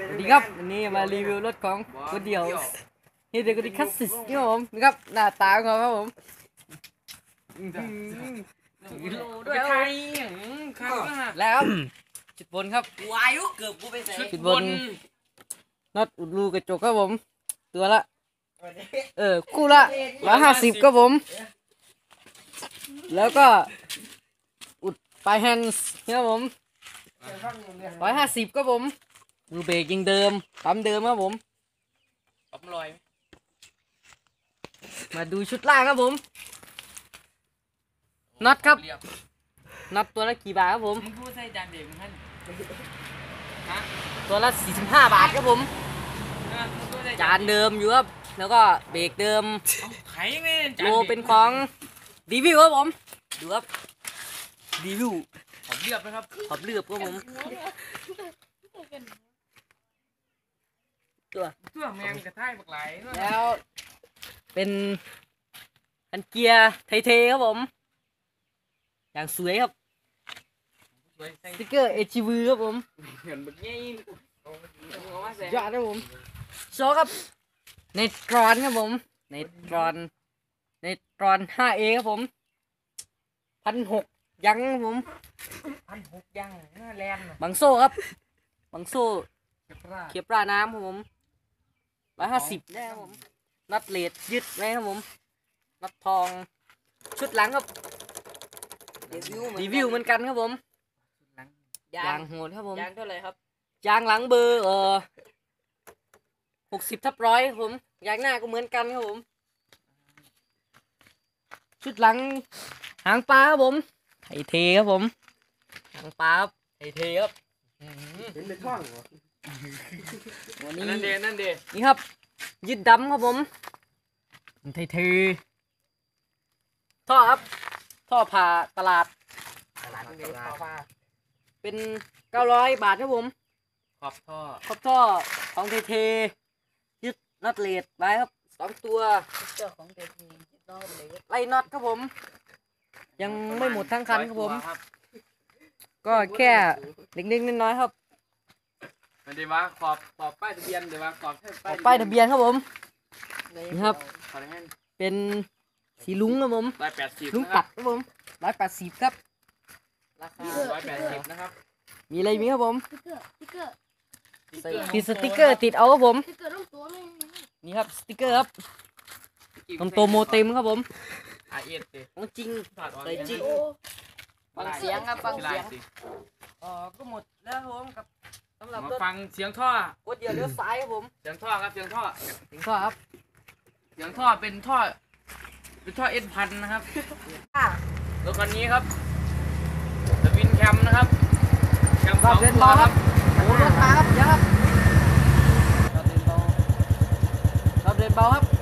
สวัสดีครับวันนี้มารีวิวรถของคนเดียวนี่เด็กคนนี้คัสซิสครับผมนะครับหน้าตาของเขาครับผมด้วยไทยครับแล้วจุดบนครับวายุเกือบกูไปใส่จุดบนน็อตอุดรูกระจกครับผม ตัวละ เออคู่ละร้อยห้าสิบครับผม แล้วก็อุดปลายแฮนด์ครับผมร้อยห้าสิบครับผม มือเบรกยังเดิมปั๊มเดิมครับผมปั๊มลอย มาดูชุดล่างครับผมน็อตครับเรียบน็อตตัวละกี่บาทครับผมมึงพูดใส่จานเด็กมึงท่านฮะตัวละ45 บาทครับผมเออมึงพูดใส่จานเดิมอยู่ครับแล้วก็เบรกเดิมไข่ยังไงจานโลด็กเป็นของรีวิวครับผมดูครับรีวิวผมเรียบนะครับขอบเลือบครับผม ตัวเพื่อแมงกระท่ายบักไหลเนอะแล้วเป็นอันเกียร์ไทยๆครับผม อย่างสวยครับสวยใส่สติ๊กเกอร์เอชิวครับผมเห็นบักยี่โอ้ยเอามาใส่ยอดครับผมโชว์ครับเนตรอนครับผมเนตรอนเนตรอน 5A ครับผมพันหกยังครับผม พันหกยังหน้าแลนด์น่ะบังโซ่ครับ บังโซ่เก็บราเคียบราน้ำครับผม ร้อยห้าสิบได้ครับผมนัดเลดยึดไว้ครับผมนัดทอง ชุดหลังครับรีวิวรีวิวเหมือนกันครับผมหลังยายางงโหดครับผมยางเท่าไหร่ครับ ยางหลังเบอร์เออหกสิบทับร้อยครับผมยางหน้าก็เหมือนกันครับผม ชุดหลังหางปลาครับผมไทยเทครับผมหางปลาครับไทยเทครับเป็นเป็นท่องเหรอ วันนี้นั่นเดนั่นเดนี่ครับ ยึดดำครับผมไทยเทท่อครับ ท่อผ่าตลาด ตลาดเดขอบฟ้าเป็นเก้าร้อยบาทครับผมขอบท่อครบท่อของไทยเทยึดน็อตเลดไว้ครับสองตัวเจ้าของเด็กนี่น้องเลยไล่น็อตครับผม ยังไม่หมดทั้งคันครับผมอยตัวก็แค่เล็กๆน้อยๆครับ มันเดี๋ยวว่าขอบขอบป้ายทะเบียนเดี๋ยวว่าขอบออกป้ายทะเบียนครับผม นี่ครับ ขอให้เป็นสีลุงครับผมร้อยแปดสิบลุงตัดครับผมร้อยแปดสิบครับราคาร้อยแปดสิบนะครับ มีอะไรมีครับผมสติ๊กเกอร์สติ๊กเกอร์ใส่ติดสติกเกอร์ติดเอาครับผมสติ๊กเกอร์ต้องตัวไม่นี่ครับสติกเกอร์ครับตรงตัวโมเต็มครับผมอาเอสดิของจริงถอดออกใส่จริงโอ้ฟังเสียงครับฟังเสียงอ๋อก็หมดแล้วครับผมกับ สำหรับมารถฟังเสียงท่อกดเดียวเลี้ยวซ้ายครับผมเสียงท่อครับเสียงท่อถึงข้อครับเสียงท่อเป็นท่อเป็นท่อเอ็นพันนะครับรถคันนี้ครับสวินแคมนะครับแคมสรออบงเดินตัวเบาคครัรับบโอ้รถมาครับเดี๋ยวครับรอบเดินเบารอบเดินเบาครับ